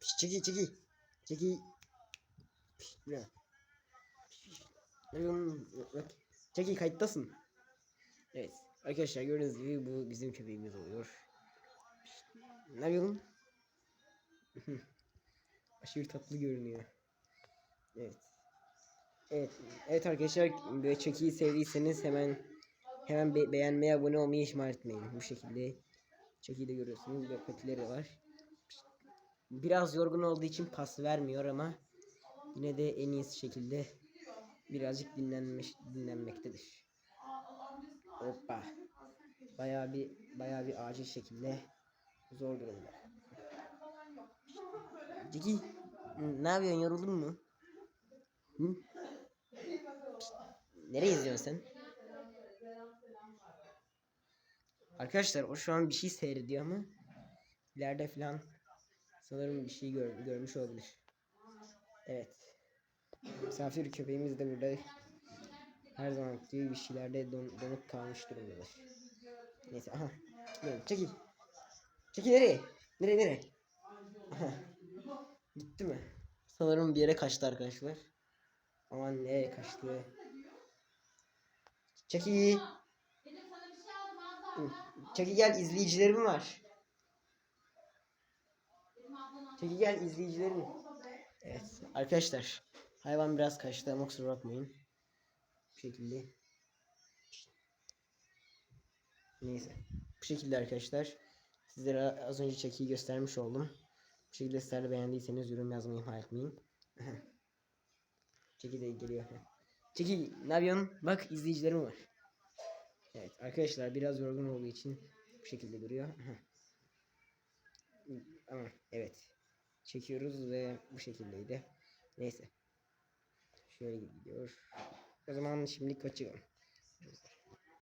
Çeki çeki. Çeki. Çeki kayıttasın. Evet. Arkadaşlar gördüğünüz gibi bu bizim köpeğimiz oluyor. Ne yapıyorsun? Aşırı tatlı görünüyor. Evet. Evet, evet arkadaşlar böyle çekiyi sevdiyseniz hemen hemen be- beğenmeye abone olmayı ihmal etmeyin. Bu şekilde çekiyi de görüyorsunuz ve patileri var. Biraz yorgun olduğu için pas vermiyor ama yine de en iyisi şekilde birazcık dinlenmiş dinlenmektedir. Hoppa. Bayağı bir bayağı bir acil şekilde zor durumda. Ciki ne yapıyorsun yoruldun mu? Hı? Nereye izliyorsun sen? Arkadaşlar o şu an bir şey seyrediyor ama ileride falan sanırım bir şey gör- görmüş olabilir. Evet. Misafir köpeğimiz de burada her zaman gibi bir şeylerde don- donup kalmış durumdadır. Neyse aha. Gel, çekil. Çekil nereye? Nereye nereye? Aha. Gitti mi? Sanırım bir yere kaçtı arkadaşlar. Aman nereye kaçtı? Çekil. Hı, Çekil gel izleyicilerim var. Çekil gel izleyicilerim. Evet arkadaşlar. Hayvan biraz kaçtı ama kusura bakmayın. Bu şekilde. Neyse. Bu şekilde arkadaşlar. Sizlere az önce çekiyi göstermiş oldum. Bu şekilde sizler beğendiyseniz yorum yazmayı ihmal etmeyin. Çeki de geliyor. Çeki ne yapıyorsun? Bak izleyicilerim var. Evet arkadaşlar biraz yorgun olduğu için bu şekilde duruyor. Ama evet. Çekiyoruz ve bu şekildeydi. Neyse. Şöyle gidiyor. O zaman şimdilik kaçıyorum.